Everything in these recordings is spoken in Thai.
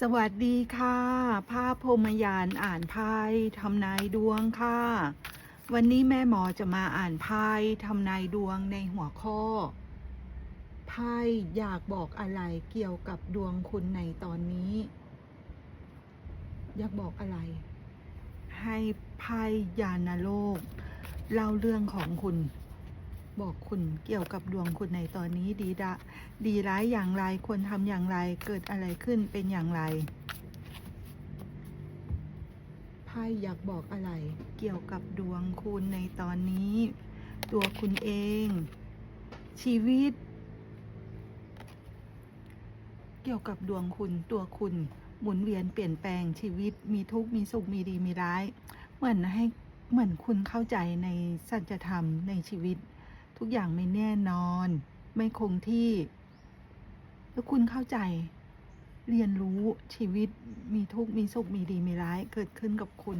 สวัสดีค่ะ ภาพพรมยานอ่านไพ่ทำนายดวงค่ะ วันนี้แม่หมอจะมาอ่านไพ่ทำนายดวงในหัวข้อ ไพ่อยากบอกอะไรเกี่ยวกับดวงคุณในตอนนี้ อยากบอกอะไร ให้ไพ่ยานโลก เล่าเรื่องของคุณ บอกคุณเกี่ยวกับดวงคุณในตอนนี้ดีดะดีร้ายอย่างไรควรทำอย่างไรเกิดอะไรขึ้นเป็นอย่างไรไพ่อยากบอกอะไร เกี่ยวกับดวงคุณในตอนนี้ ตัวคุณเอง ชีวิต เกี่ยวกับดวงคุณตัวคุณ หมุนเวียนเปลี่ยนแปลงชีวิตมีทุกข์มีสุขมีดีมีร้าย เหมือนให้เหมือนคุณเข้าใจในสัจธรรมในชีวิต ทุกอย่างไม่แน่นอน ไม่คงที่ แล้วคุณเข้าใจ เรียนรู้ชีวิตมีทุกข์มีสุขมีดีมีร้ายเกิดขึ้นกับคุณ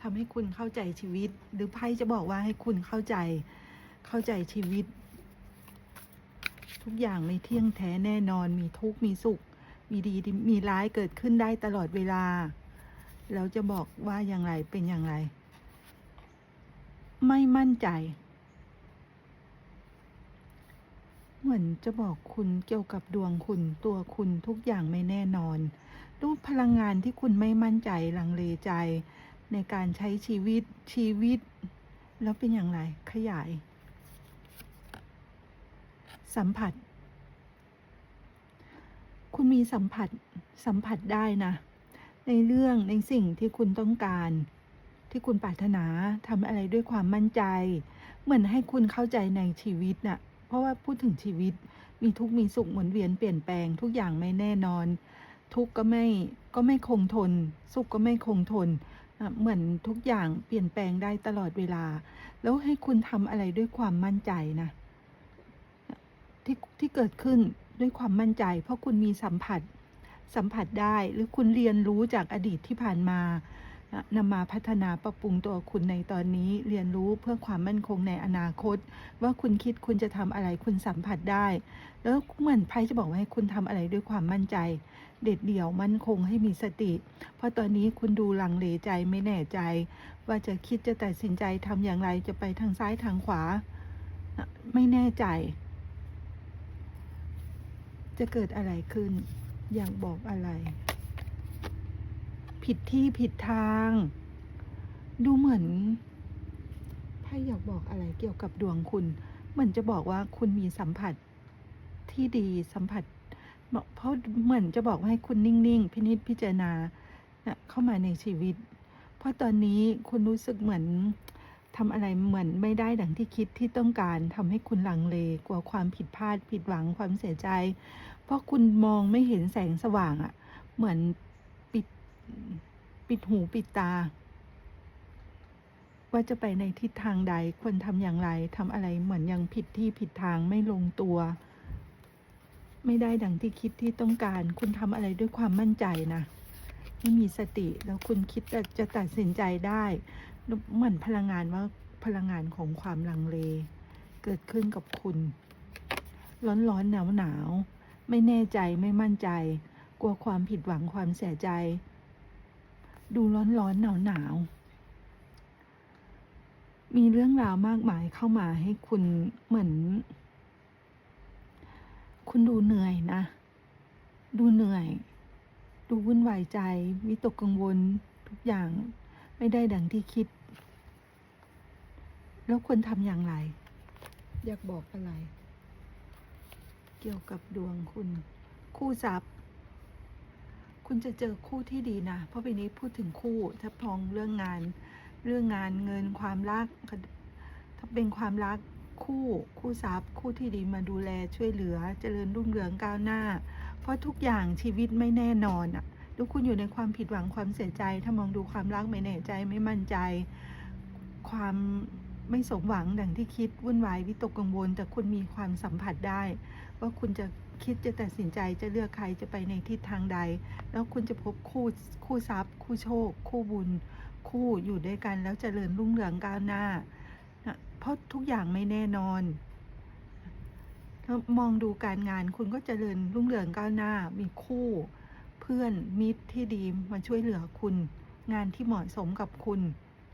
ทำให้คุณเข้าใจชีวิต หรือไพ่จะบอกว่าให้คุณเข้าใจ เข้าใจชีวิต ทุกอย่างไม่เที่ยงแท้แน่นอนมีทุกข์มีสุข มีดีมีร้ายเกิดขึ้นได้ตลอดเวลาแล้วจะบอกว่าอย่างไรเป็นอย่างไร ไม่มั่นใจ เหมือนจะบอกคุณเกี่ยวกับดวงคุณตัวคุณทุกอย่างไม่แน่นอนรูปพลังงานที่คุณไม่มั่นใจลังเลใจ ในการใช้ชีวิตชีวิต แล้วเป็นอย่างไรขยาย สัมผัส คุณมีสัมผัสสัมผัสได้นะ ในเรื่องในสิ่งที่คุณต้องการ ที่คุณปรารถนาทำอะไรด้วยความมั่นใจ เหมือนให้คุณเข้าใจในชีวิตน่ะ เพราะว่าพูดถึงชีวิต มีทุกข์มีสุขหมุนเวียนเปลี่ยนแปลงทุกอย่างไม่แน่นอน ทุกข์ก็ไม่ก็ไม่คงทน สุขก็ไม่คงทนเหมือนทุกอย่างเปลี่ยนแปลงได้ตลอดเวลา แล้วให้คุณทำอะไรด้วยความมั่นใจนะที่ที่เกิดขึ้นด้วยความมั่นใจ เพราะคุณมีสัมผัสสัมผัสได้หรือคุณเรียนรู้จากอดีตที่ผ่านมา นำมาพัฒนาปรับปรุงตัวคุณในตอนนี้เรียนรู้เพื่อความมั่นคงในอนาคต ว่าคุณคิดคุณจะทำอะไรคุณสัมผัสได้ แล้วเหมือนไพ่จะบอกว่าให้คุณทำอะไรด้วยความมั่นใจ เด็ดเดี่ยวมั่นคงให้มีสติ เพราะตอนนี้คุณดูลังเลใจไม่แน่ใจ ว่าจะคิดจะตัดสินใจทำอย่างไรจะไปทางซ้ายทางขวา ไม่แน่ใจ จะเกิดอะไรขึ้น อยากบอกอะไร ผิดที่ผิดทาง ดูเหมือนไพ่อยากบอกอะไรเกี่ยวกับดวงคุณ เหมือนจะบอกว่าคุณมีสัมผัสที่ดีสัมผัส เพราะเหมือนจะบอกว่าให้คุณนิ่งๆ พินิจพิจารณาเข้ามาในชีวิต เพราะตอนนี้คุณรู้สึกเหมือนทำอะไรเหมือนไม่ได้ดังที่คิดที่ต้องการทำให้คุณลังเลกลัวความผิดพลาดผิดหวังความเสียใจ เพราะคุณมองไม่เห็นแสงสว่างอะ่ะ เหมือน ปิดหูปิดตา ว่าจะไปในทิศทางใดควรทำอย่างไรทำอะไรเหมือนยังผิดที่ผิดทางไม่ลงตัว ไม่ได้ดังที่คิดที่ต้องการ คุณทำอะไรด้วยความมั่นใจนะไม่มีสติแล้วคุณคิดจะตัดสินใจได้เหมือนพลังงานว่าพลังงานของความลังเล เกิดขึ้นกับคุณ ร้อนร้อนหนาวหนาวๆไม่แน่ใจไม่มั่นใจ กลัวความผิดหวังความเสียใจ ดูร้อนร้อนหนาวหนาวๆ มีเรื่องราวมากมายเข้ามาให้คุณเหมือน คุณดูเหนื่อยนะ ดูเหนื่อย ดูวุ่นวายใจ วิตกกังวลทุกอย่างไม่ได้ดังที่คิด แล้วควรทำอย่างไร อยากบอกอะไร เกี่ยวกับดวงคุณ คู่ทรัพย์ คุณจะเจอคู่ที่ดีนะ เพราะปีนี้พูดถึงคู่ถ้าพองเรื่องงาน เรื่องงานเงินความรัก ถ้าเป็นความรักคู่คู่ทรัพย์ คู่ที่ดีมาดูแลช่วยเหลือเจริญรุ่งเรืองก้าวหน้า เพราะทุกอย่างชีวิตไม่แน่นอนอะทุกคุณอยู่ในความผิดหวังความเสียใจ ถ้ามองดูความรักไม่แน่ใจไม่มั่นใจ ความ ไม่สมหวังดังที่คิดวุ่นวายวิตกกังวล แต่คุณมีความสัมผัสได้ ว่าคุณจะคิดจะตัดสินใจจะเลือกใครจะไปในทิศทางใด แล้วคุณจะพบคู่คู่ทรัพย์ คู่โชค คู่บุญ คู่อยู่ด้วยกันแล้วเจริญรุ่งเรืองก้าวหน้า เพราะทุกอย่างไม่แน่นอนถ้ามองดูการงานคุณก็เจริญรุ่งเรืองก้าวหน้า มีคู่เพื่อนมิตรที่ดีมาช่วยเหลือคุณ งานที่เหมาะสมกับคุณ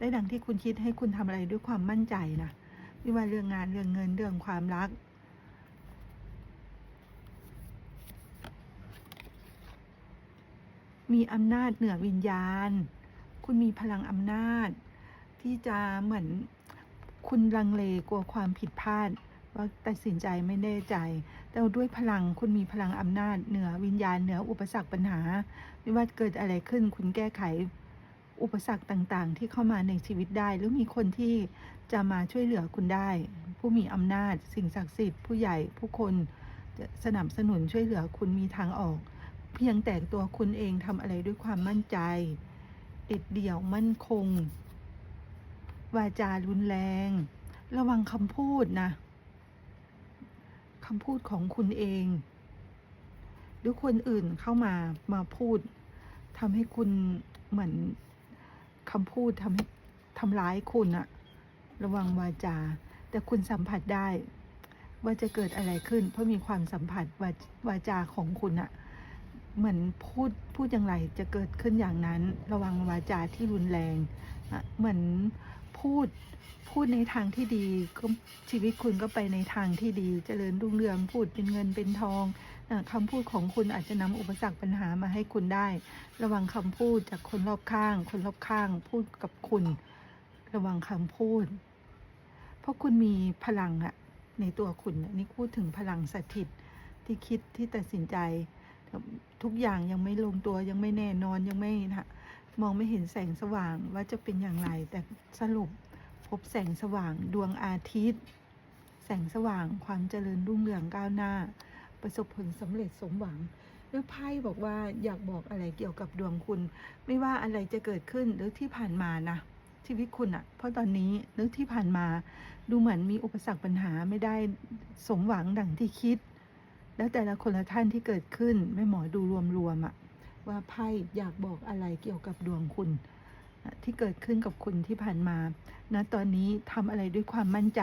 ได้ดังที่คุณคิดให้คุณทำอะไรด้วยความมั่นใจนะไม่ว่าเรื่องงานเรื่องเงินเรื่องความรัก มีอำนาจเหนือวิญญาณ คุณมีพลังอำนาจ ที่จะเหมือนคุณลังเลกลัวความผิดพลาดว่าตัดสินใจไม่แน่ใจ แต่ด้วยพลังคุณมีพลังอำนาจเหนือวิญญาณเหนืออุปสรรคปัญหา ไม่ว่าเกิดอะไรขึ้นคุณแก้ไข อุปสรรคต่างๆ ที่เข้ามาในชีวิตได้ หรือมีคนที่จะมาช่วยเหลือคุณได้ ผู้มีอำนาจ สิ่งศักดิ์สิทธิ์ผู้ใหญ่ผู้คนจะสนับสนุนช่วยเหลือคุณมีทางออก เพียงแต่ตัวคุณเองทำอะไรด้วยความมั่นใจ เด็ดเดี่ยวมั่นคง วาจารุนแรง ระวังคำพูดนะคำพูดของคุณเอง หรือคนอื่นเข้ามามาพูดทำให้คุณเหมือน คำพูดทำให้ทำร้ายคุณอะระวังวาจา แต่คุณสัมผัสได้ ว่าจะเกิดอะไรขึ้น เพราะมีความสัมผัสวาวาจาของคุณอะเหมือนพูดพูดอย่างไรจะเกิดขึ้นอย่างนั้น ระวังวาจาที่รุนแรงอะเหมือนพูดพูดในทางที่ดีก็ชีวิตคุณก็ไปในทางที่ดีเจริญรุ่งเรืองพูดเป็นเงินเป็นทอง คำพูดของคุณอาจจะนำอุปสรรคปัญหามาให้คุณได้ ระวังคำพูดจากคนรอบข้าง คนรอบข้างพูดกับคุณ ระวังคำพูด เพราะคุณมีพลังอะในตัวคุณนี่พูดถึงพลังสถิตที่คิดที่ตัดสินใจ ทุกอย่างยังไม่ลงตัวยังไม่แน่นอนยังไม่นะมองไม่เห็นแสงสว่างว่าจะเป็นอย่างไร แต่สรุปพบแสงสว่างดวงอาทิตย์ แสงสว่างความเจริญรุ่งเรืองก้าวหน้า ประสบผลสำเร็จสมหวังแล้วไพ่บอกว่าอยากบอกอะไรเกี่ยวกับดวงคุณ ไม่ว่าอะไรจะเกิดขึ้นหรือที่ผ่านมานะชีวิตคุณอะเพราะตอนนี้หรือที่ผ่านมาดูเหมือนมีอุปสรรคปัญหาไม่ได้สมหวังดังที่คิด แล้วแต่ละคนละท่านที่เกิดขึ้นแม่หมอดูรวมๆอะว่าไพ่อยากบอกอะไรเกี่ยวกับดวงคุณ ที่เกิดขึ้นกับคุณที่ผ่านมานะตอนนี้ทำอะไรด้วยความมั่นใจ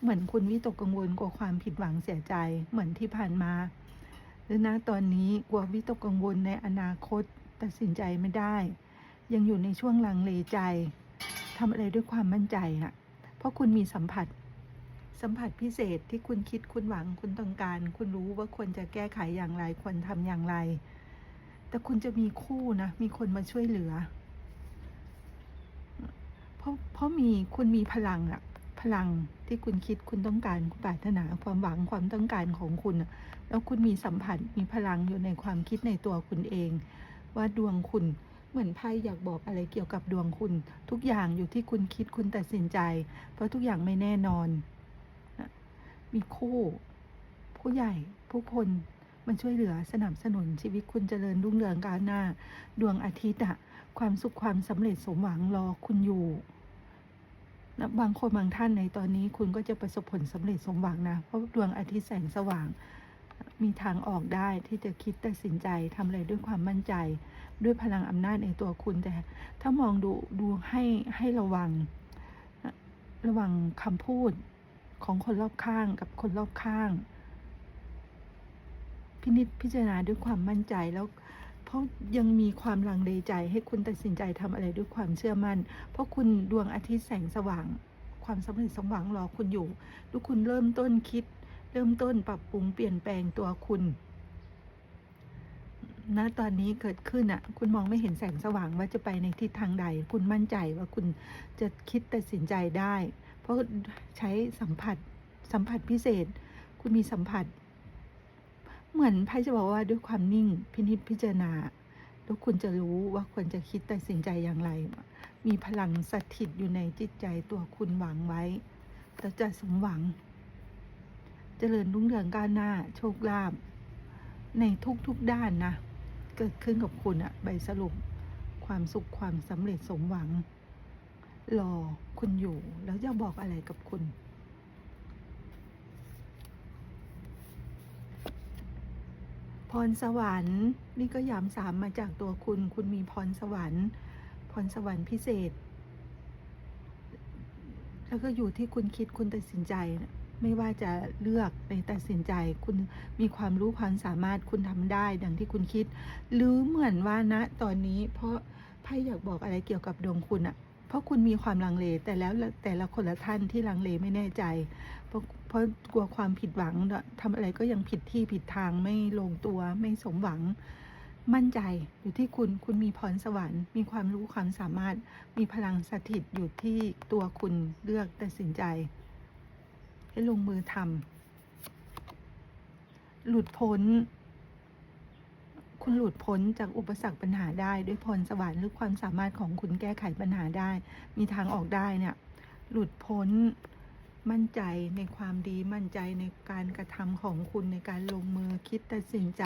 เหมือนคุณวิตกกังวลกลัวความผิดหวังเสียใจ เหมือนที่ผ่านมาหรือนะตอนนี้กลัววิตกกังวลในอนาคตตัดสินใจไม่ได้ ยังอยู่ในช่วงลังเลใจทำอะไรด้วยความมั่นใจอะเพราะคุณมีสัมผัส สัมผัสพิเศษที่คุณคิดคุณหวังคุณต้องการ คุณรู้ว่าควรจะแก้ไขอย่างไรควรทำอย่างไร แต่คุณจะมีคู่นะ มีคนมาช่วยเหลือ ราะเพราะมีคุณมีพลังอะพลังที่คุณคิดคุณต้องการคุณปรารถนาความหวังความต้องการของคุณอะแล้วคุณมีสัมผัสมีพลังอยู่ในความคิดในตัวคุณเอง ว่าดวงคุณเหมือนไพ่อยากบอกอะไรเกี่ยวกับดวงคุณ ทุกอย่างอยู่ที่คุณคิดคุณตัดสินใจ เพราะทุกอย่างไม่แน่นอน มีคู่ ผู้ใหญ่ผู้คนมันช่วยเหลือสนับสนุนชีวิตคุณเจริญรุ่งเรืองก้าวหน้า ดวงอาทิตย์อะความสุขความสำเร็จสมหวังรอคุณอยู่ นะบางคนบางท่านในตอนนี้คุณก็จะประสบผลสำเร็จสมหวังนะ เพราะดวงอาทิตย์แสงสว่าง มีทางออกได้ที่จะคิดตัดสินใจทำอะไรด้วยความมั่นใจ ด้วยพลังอำนาจในตัวคุณแต่ ถ้ามองดูดูให้ให้ระวัง ระวังคำพูดของคนรอบข้างกับคนรอบข้าง พินิจพิจารณาด้วยความมั่นใจแล้ว ราะยังมีความลังเลใจให้คุณตัดสินใจทำอะไรด้วยความเชื่อมั่น เพราะคุณดวงอาทิตย์แสงสว่าง ความสำเร็จสมหวังรอคุณอยู่ทุกคุณเริ่มต้นคิด เริ่มต้นปรับปรุงเปลี่ยนแปลงตัวคุณณตอนนี้เกิดขึ้นอะ คุณมองไม่เห็นแสงสว่างว่าจะไปในทิศทางใด คุณมั่นใจว่าคุณจะคิดตัดสินใจได้ เพราะใช้สัมผัสสัมผัสพิเศษ คุณมีสัมผัส เหมือนไพ่จะบอกว่าด้วยความนิ่งพินิจพิจารณาแล้วคุณจะรู้ว่าควรจะคิดตัดสินใจอย่างไร มีพลังสถิตอยู่ในจิตใจตัวคุณหวังไว้แล้วจะสมหวังเจริญรุ่งเรืองก้าวหน้า โชคลาภในทุกๆด้านนะ เกิดขึ้นกับคุณอะใบสรุป ความสุขความสำเร็จสมหวัง รอคุณอยู่แล้วจะบอกอะไรกับคุณ พรสวรรค์ นี่ก็ย้ำสามมาจากตัวคุณ คุณมีพรสวรรค์ พรสวรรค์พิเศษ แล้วก็อยู่ที่คุณคิดคุณตัดสินใจ ไม่ว่าจะเลือกในตัดสินใจ คุณมีความรู้ความสามารถคุณทำได้ดังที่คุณคิด หรือเหมือนว่าณตอนนี้ เพราะไพ่อยากบอกอะไรเกี่ยวกับดวงคุณอะเพราะคุณมีความลังเลแต่แล้วแต่ละคนละท่านที่ลังเลไม่แน่ใจเพราะ ราะกลัวความผิดหวังทำอะไรก็ยังผิดที่ผิดทางไม่ลงตัวไม่สมหวัง มั่นใจอยู่ที่คุณคุณมีพรสวรรค์ มีความรู้ความสามารถ มีพลังสถิตอยู่ที่ตัวคุณเลือกตัดสินใจ ให้ลงมือทำหลุดพ้น คุณหลุดพ้นจากอุปสรรคปัญหาได้ ด้วยพรสวรรค์หรือความสามารถของคุณแก้ไขปัญหาได้ มีทางออกได้เนี่ยหลุดพ้น มั่นใจในความดีมั่นใจในการกระทำของคุณในการลงมือคิดตัดสินใจ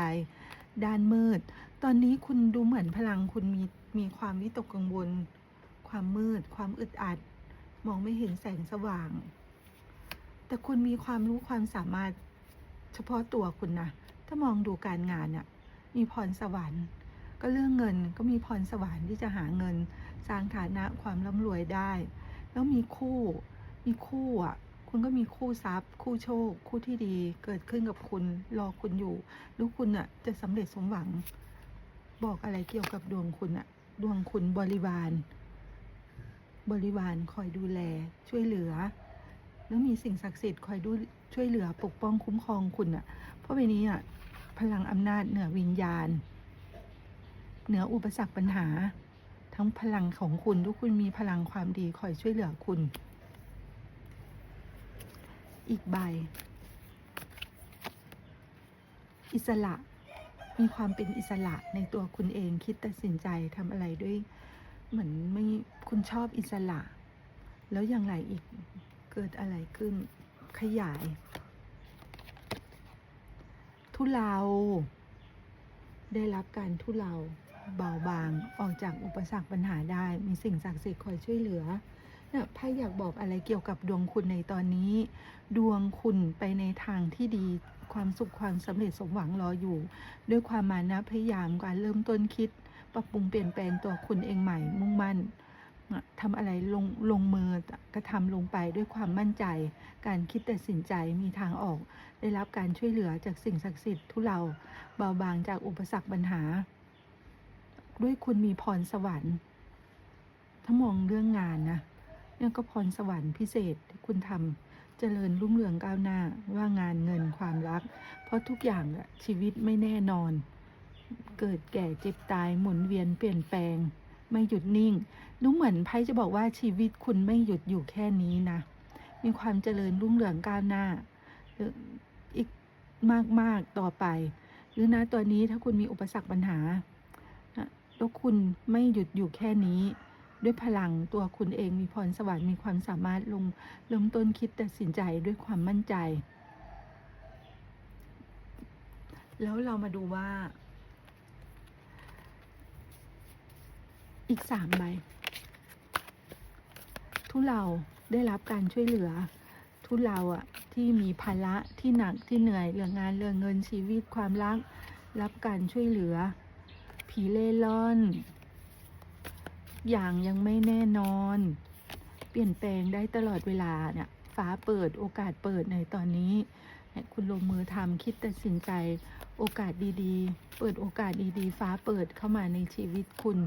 ด้านมืด ตอนนี้คุณดูเหมือนพลังคุณมีมีความวิตกกังวล ความมืด ความอึดอัด มองไม่เห็นแสงสว่าง แต่คุณมีความรู้ความสามารถเฉพาะตัวคุณนะถ้ามองดูการงานน่ะมีพรสวรรค์ ก็เรื่องเงินก็มีพรสวรรค์ที่จะหาเงิน สร้างฐานะความร่ำรวยได้ แล้วมีคู่มีคู่อะ คุณก็มีคู่ทรัพย์ คู่โชค คู่ที่ดีเกิดขึ้นกับคุณรอคุณอยู่หรือคุณอะ จะสำเร็จสมหวัง บอกอะไรเกี่ยวกับดวงคุณอะ ดวงคุณบริวาร บริวารคอยดูแล ช่วยเหลือแล้วมีสิ่งศักดิ์สิทธิ์คอยดูช่วยเหลือปกป้องคุ้มครองคุณอะ เพราะใบนี้อะพลังอำนาจเหนือวิญญาณ เหนืออุปสรรคปัญหา ทั้งพลังของคุณทุกคุณมีพลังความดีคอยช่วยเหลือคุณ อีกใบ อิสระ มีความเป็นอิสระในตัวคุณเองคิดตัดสินใจทำอะไรด้วย เหมือนไม่คุณชอบอิสระ แล้วอย่างไรอีกเกิดอะไรขึ้นขยาย ทุเลา ได้รับการทุเลาเบาบางออกจากอุปสรรคปัญหาได้ มีสิ่งศักดิ์สิทธิ์คอยช่วยเหลือ เนี่ยไพ่อยากบอกอะไรเกี่ยวกับดวงคุณในตอนนี้ ดวงคุณไปในทางที่ดีความสุขความสำเร็จสมหวังรออยู่ ด้วยความมานะพยายามการเริ่มต้นคิด ปรับปรุงเปลี่ยนแปลงตัวคุณเองใหม่ มุ่งมั่นทำอะไรลงลงมือกระทำลงไปด้วยความมั่นใจ การคิดตัดสินใจมีทางออก ได้รับการช่วยเหลือจากสิ่งศักดิ์สิทธิ์ทุเราเบาบางจากอุปสรรคปัญหา ด้วยคุณมีพรสวรรค์ถ้ามองเรื่องงานนะ นี่ยก็พรสวรรค์พิเศษที่คุณทำเจริญรุ่งเรืองก้าวหน้าว่างานเงินความรัก เพราะทุกอย่างอะชีวิตไม่แน่นอน เกิดแก่เจ็บตายหมุนเวียนเปลี่ยนแปลง ไม่หยุดนิ่ง ดูเหมือนไพ่จะบอกว่าชีวิตคุณไม่หยุดอยู่แค่นี้นะ มีความเจริญรุ่งเรืองก้าวหน้าอีกมาก ๆ ต่อไป หรือนะตัวนี้ถ้าคุณมีอุปสรรคปัญหาแล้วคุณไม่หยุดอยู่แค่นี้ ด้วยพลังตัวคุณเองมีพรสวรรค์มีความสามารถลงเริ่มต้นคิดตัดสินใจด้วยความมั่นใจ แล้วเรามาดูว่า อีกสามใบทุเราได้รับการช่วยเหลือ ทุเราอะที่มีภาระที่หนักที่เหนื่อยเรื่องงานเรื่องเงินชีวิตความรัก รับการช่วยเหลือ ผีเล่ร่อน อย่างยังไม่แน่นอน เปลี่ยนแปลงได้ตลอดเวลาเนี่ยฟ้าเปิดโอกาสเปิดในตอนนี้ให้คุณลงมือทำคิดตัดสินใจ โอกาสดีๆ เปิดโอกาสดีๆ ฟ้าเปิดเข้ามาในชีวิตคุณ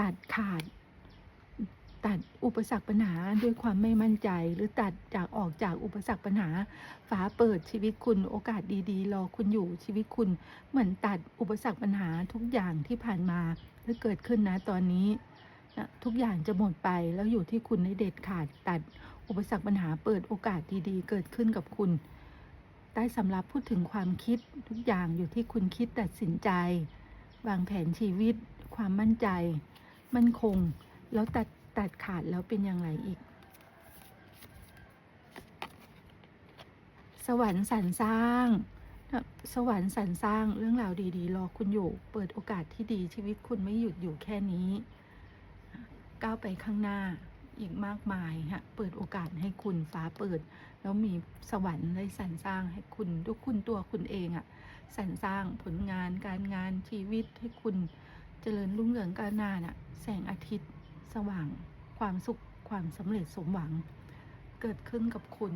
ตัดขาด ตัดอุปสรรคปัญหาด้วยความไม่มั่นใจ หรือตัดจากออกจากอุปสรรคปัญหาฟ้าเปิดชีวิตคุณโอกาสดีๆ รอคุณอยู่ชีวิตคุณ เหมือนตัดอุปสรรคปัญหาทุกอย่างที่ผ่านมาที่เกิดขึ้นนะตอนนี้นะทุกอย่างจะหมดไปแล้วอยู่ที่คุณในเด็ดขาดตัดอุปสรรคปัญหาเปิดโอกาสดีๆ เกิดขึ้นกับคุณใต้สำหรับพูดถึงความคิดทุกอย่างอยู่ที่คุณคิดตัดสินใจ วางแผนชีวิต ความมั่นใจ มั่นคง แล้วตัด ตัดขาดแล้วเป็นอย่างไรอีก สวรรค์สรรสร้าง สวรรค์สรรสร้างเรื่องราวดีๆ รอคุณอยู่ เปิดโอกาสที่ดีชีวิตคุณไม่หยุดอยู่แค่นี้ ก้าวไปข้างหน้าอีกมากมายฮะ เปิดโอกาสให้คุณฟ้าเปิด แล้วมีสวรรค์ได้สรรสร้างให้คุณด้วยคุณตัวคุณเองอะสรรสร้างผลงานการงานชีวิตให้คุณเจริญรุ่งเรืองก้าวหน้าน่ะ แสงอาทิตย์ สว่าง ความสุข ความสำเร็จสมหวัง เกิดขึ้นกับคุณ